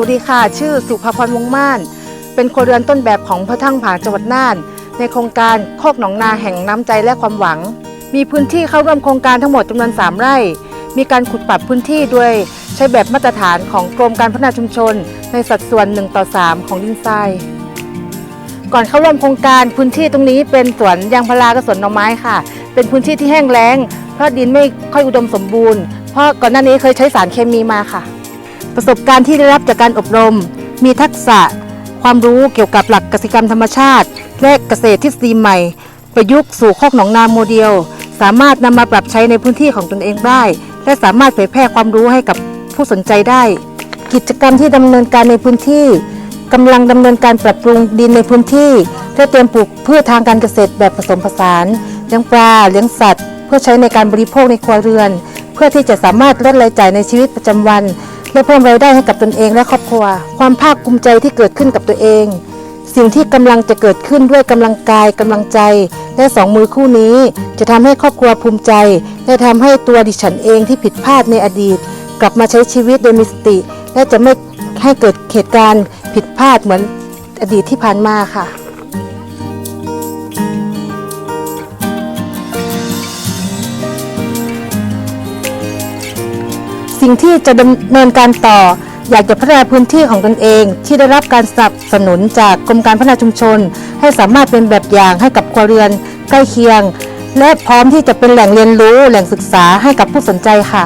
วัสดีค่ะ ชื่อสุภพรวงศ์ม่าน เป็นครัวเรือนต้นแบบของพระทั้งผาจังหวัดน่าน ในโครงการโคกหนองนาแห่งน้ำใจและความหวัง มีพื้นที่เข้าร่วมโครงการทั้งหมดจำนวน 3 ไร่ มีการขุดปรับพื้นที่โดยใช้แบบมาตรฐานของกรมการพัฒนาชุมชน ในสัดส่วน 1 ต่อ 3 ของดินทรายก่อนเข้าร่วมโครงการพื้นที่ตรงนี้เป็นสวนยางพารากับสวนหน่อไม้ค่ะ เป็นพื้นที่ที่แห้งแล้ง เพราะดินไม่ค่อยอุดมสมบูรณ์ เพราะก่อนหน้านี้เคยใช้สารเคมีมาค่ะ ประสบการณ์ที่ได้รับจากการอบรม มีทักษะ ความรู้เกี่ยวกับหลักกสิกรรมธรรมชาติ และเกษตรทฤษฎีใหม่ ประยุกต์สู่โคกหนองนาโมเดล สามารถนำมาปรับใช้ในพื้นที่ของตนเองได้ และสามารถเผยแพร่ความรู้ให้กับผู้สนใจได้ กิจกรรมที่ดำเนินการในพื้นที่กำลังดำเนินการปรับปรุงดินในพื้นที่เพื่อเตรียมปลูกพืชทางการเกษตรแบบผสมผสานเลี้ยงปลาเลี้ยงสัตว์ เพื่อใช้ในการบริโภคในครัวเรือน เพื่อที่จะสามารถลดรายจ่ายในชีวิตประจำวัน และเพิ่มรายได้ให้กับตนเองและครอบครัว ความภาคภูมิใจที่เกิดขึ้นกับตัวเอง สิ่งที่กำลังจะเกิดขึ้นด้วยกำลังกายกำลังใจ และสองมือคู่นี้ จะทำให้ครอบครัวภูมิใจ และทำให้ตัวดิฉันเองที่ผิดพลาดในอดีต กลับมาใช้ชีวิตโดยมีสติ และจะไม่ให้เกิดเหตุการณ์ผิดพลาดเหมือนอดีตที่ผ่านมาค่ะ สิ่งที่จะดำเนินการต่อ อยากจะพัฒนาพื้นที่ของตนเอง ที่ได้รับการสนับสนุนจากกรมการพัฒนาชุมชน ให้สามารถเป็นแบบอย่างให้กับครัวเรือนใกล้เคียง และพร้อมที่จะเป็นแหล่งเรียนรู้แหล่งศึกษาให้กับผู้สนใจค่ะ